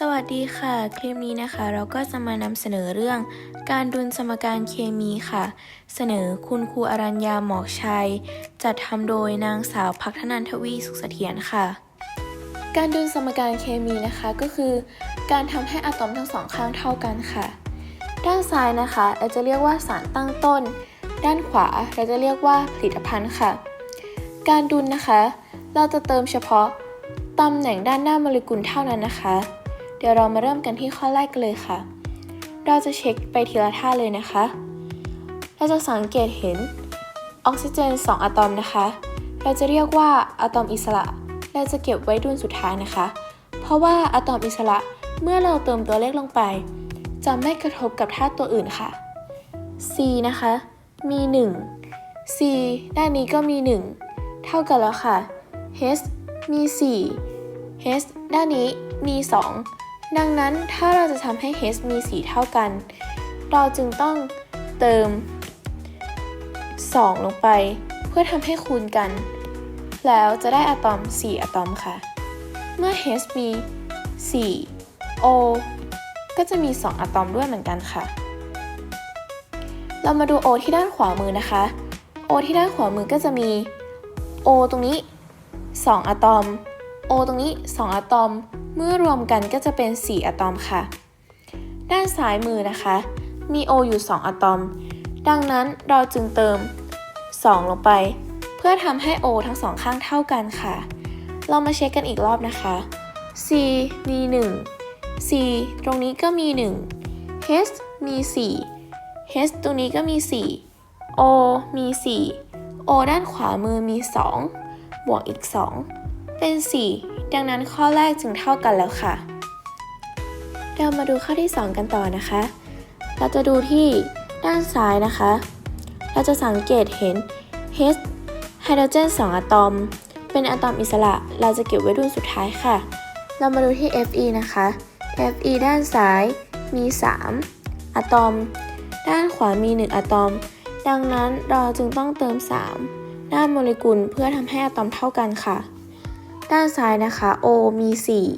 สวัสดีค่ะ คลิปนี้นะคะ เราก็จะมานำเสนอเรื่อง การดุลสมการเคมีค่ะ เสนอคุณครูอรัญญาหมอกชัย จัดทำโดยนางสาวพักธนันทวีสุขเสถียรค่ะ การดุลสมการเคมีนะคะก็คือ การทำให้อะตอมทั้งสองข้างเท่ากันค่ะ ด้านซ้ายนะคะเราจะเรียกว่าสารตั้งต้น ด้านขวาเราจะเรียกว่าผลิตภัณฑ์ค่ะ การดุลนะคะ เราจะเติมเฉพาะตำแหน่งด้านหน้าโมเลกุลเท่านั้นนะคะ เดี๋ยวเรามาเริ่มกันที่ข้อแรกกันเลยค่ะ เราจะเช็คไปทีละท่าเลยนะคะ เราจะสังเกตเห็นออกซิเจน 2 อะตอมนะคะ เราจะเรียกว่าอะตอมอิสระ เราจะเก็บไว้ดุลสุดท้ายนะคะ เพราะว่าอะตอมอิสระเมื่อเราเติมตัวเลขลงไป จะไม่กระทบกับธาตุตัวอื่นค่ะ C นะคะ มี 1 C ด้านนี้ก็มี 1 เท่ากันแล้วค่ะ H มี 4 H ด้านนี้มี 2 ดังนั้นถ้าเราจะทำให้ H มี4เท่ากัน เราจึงต้องเติม 2 ลงไป เพื่อทำให้คูณกัน แล้วจะได้อะตอม 4 อะตอมค่ะ เมื่อ H มี 4 O ก็จะมี 2 อะตอมด้วยเหมือนกันค่ะ เรามาดู O ที่ด้านขวามือนะคะ O ที่ด้านขวามือก็จะมี O ตรงนี้ 2 อะตอม O ตรงนี้ 2 อะตอม เมื่อรวมกันก็จะเป็น 4 อะตอมค่ะ ด้านซ้ายมือนะคะ มี O อยู่ 2 อะตอม ดังนั้นเราจึงเติม 2 ลงไป เพื่อทำให้ O ทั้งสองข้างเท่ากันค่ะ เรามาเช็คกันอีกรอบนะคะ C มี 1 C ตรงนี้ก็มี 1 H มี 4 H ตรงนี้ก็มี 4 O มี 4 O ด้านขวามือมี 2 บวกอีก 2 เป็น 4 ดังนั้นข้อแรกจึงเท่ากันแล้วค่ะ เรามาดูข้อที่ 2 กันต่อนะคะ เราจะดูที่ด้านซ้ายนะคะ เราจะสังเกตเห็น H ไฮโดรเจน 2 อะตอม เป็นอะตอมอิสระ เราจะเก็บไว้ดุลสุดท้ายค่ะ เรามาดูที่ Fe นะคะ Fe ด้านซ้ายมี 3 อะตอม ด้านขวามี 1 อะตอม ดังนั้นเราจึงต้องเติม 3 หน้าโมเลกุลเพื่อทำให้อะตอมเท่ากันค่ะ ด้านซ้ายนะคะ O มี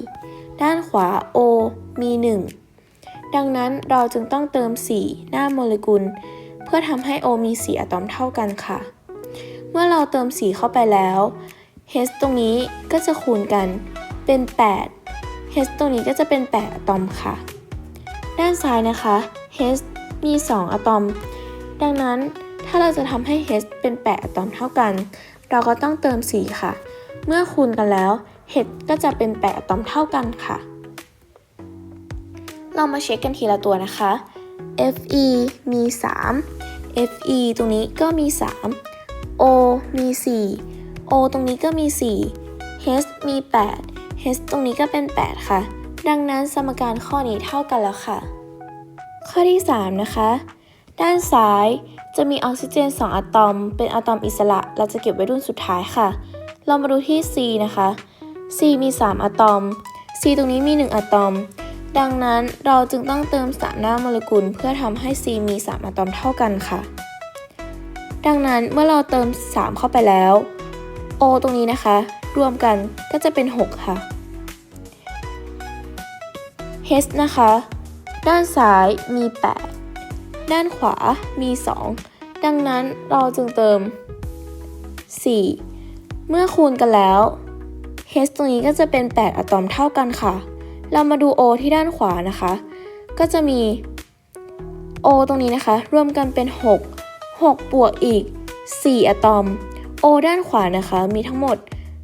4 ด้านขวา O มี 1 ดังนั้นเราจึงต้องเติม 4 หน้าโมเลกุล เพื่อทำให้ O มี 4 อะตอมเท่ากันค่ะ เมื่อเราเติม 4 เข้าไปแล้ว H ตรงนี้ก็จะคูณกันเป็น 8 H ตรงนี้ก็จะเป็น 8 อะตอมค่ะ ด้านซ้ายนะคะ H มี 2 อะตอม ดังนั้นถ้าเราจะทำให้ H เป็น 8 อะตอมเท่ากัน เราก็ต้องเติม 4 ค่ะ เมื่อคูณกันแล้ว H ก็จะเป็น8อะตอมเท่ากันค่ะ เรามาเช็คกันทีละตัวนะคะ Fe มี 3 Fe ตรงนี้ก็มี 3 O มี 4 O ตรงนี้ก็มี 4 H มี 8 H ตรงนี้ก็เป็น 8 ค่ะ ดังนั้นสมการข้อนี้เท่ากันแล้วค่ะ ข้อที่ 3 นะคะ ด้านซ้ายจะมีออกซิเจน 2 อะตอม เป็นอะตอมอิสระ เราจะเก็บไว้ดุลสุดท้ายค่ะ เรามาดูที่ C นะคะ C มี 3 อะตอม C ตรงนี้มี 1 อะตอม ดังนั้นเราจึงต้องเติม3หน้าโมเลกุล เพื่อทำให้ C มี 3 อะตอมเท่ากันค่ะ ดังนั้นเมื่อเราเติม 3 เข้าไปแล้ว O ตรงนี้นะคะ รวมกันก็จะเป็น 6 ค่ะ H นะคะ ด้านซ้ายมี 8 ด้านขวามี 2 ดังนั้นเราจึงเติม 4 เมื่อคูณกันแล้ว H ตรงนี้ก็จะเป็น 8 อะตอมเท่ากันค่ะ เรามาดู O ที่ด้านขวานะคะ ก็จะมี O ตรงนี้นะคะ รวมกันเป็น 6 6 บวกอีก 4 อะตอม O ด้านขวานะคะ มีทั้งหมด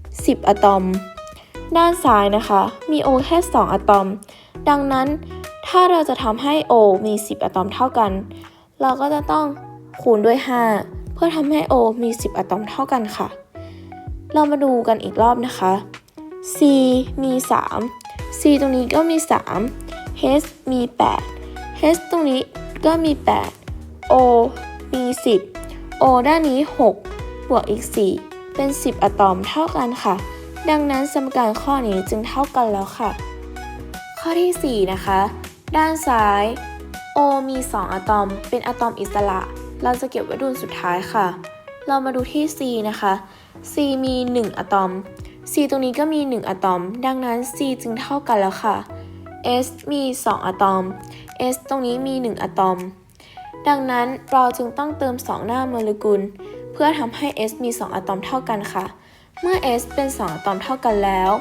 10 อะตอม ด้านซ้ายนะคะ มี O แค่ 2 อะตอม ดังนั้นถ้าเราจะทำให้ O มี 10 อะตอมเท่ากัน เราก็จะต้องคูณด้วย 5 เพื่อทำให้ O มี 10 อะตอมเท่ากันค่ะ เรามาดูกันอีกรอบนะคะ C มี 3 C ตรงนี้ก็มี 3 H มี 8 H ตรงนี้ก็มี 8 O มี 10 O ด้านนี้ 6 บวกอีก 4 เป็น 10 อะตอมเท่ากันค่ะ ดังนั้นสมการข้อนี้จึงเท่ากันแล้วค่ะ ข้อที่ 4 นะคะ ด้านซ้าย O มี 2 อะตอม เป็นอะตอมอิสระ เราจะเก็บไว้ดุลสุดท้ายค่ะ เรามาดูที่ C นะคะ C มี 1 อะตอม C ตรงนี้ก็มี 1 อะตอม ดังนั้น C จึงเท่ากันแล้วค่ะ S มี 2 อะตอม S ตรงนี้มี 1 อะตอม ดังนั้นเราจึงต้องเติม 2 หน้าโมเลกุล เพื่อทำให้ S มี 2 อะตอมเท่ากันค่ะ เมื่อ S เป็น 2 อะตอมเท่ากันแล้ว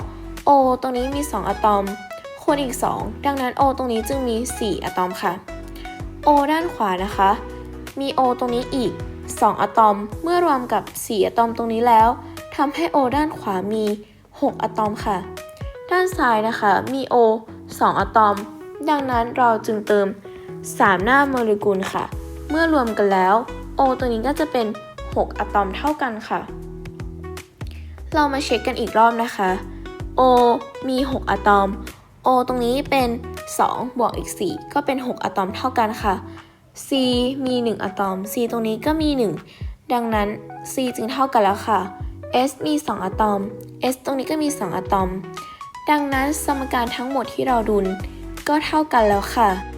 O ตรงนี้มี 2 อะตอมคูณอีก 2 ดังนั้น O ตรงนี้จึงมี 4 อะตอมค่ะ O ด้านขวานะคะ มี O ตรงนี้อีก 2 อะตอม เมื่อรวมกับ 4 อะตอมตรงนี้แล้วทำให้ O ด้านขวามี 6 อะตอมค่ะ ด้านซ้ายนะคะมี O 2อะตอม ดังนั้นเราจึงเติม 3 หน้าโมเลกุลค่ะ เมื่อรวมกันแล้ว O ตัวนี้ก็จะเป็น 6 อะตอมเท่ากันค่ะ เรามาเช็คกันอีกรอบนะคะ O มี 6 อะตอม O ตรงนี้เป็น 2 บวกอีก 4 ก็เป็น 6 อะตอมเท่ากันค่ะ C มี 1 อะตอม C ตรงนี้ก็มี 1 ดังนั้น C จึงเท่ากันแล้วค่ะ S มี 2 อะตอม S ตรงนี้ก็มี 2 อะตอม ดังนั้นสมการทั้งหมดที่เราดุลก็เท่ากันแล้วค่ะ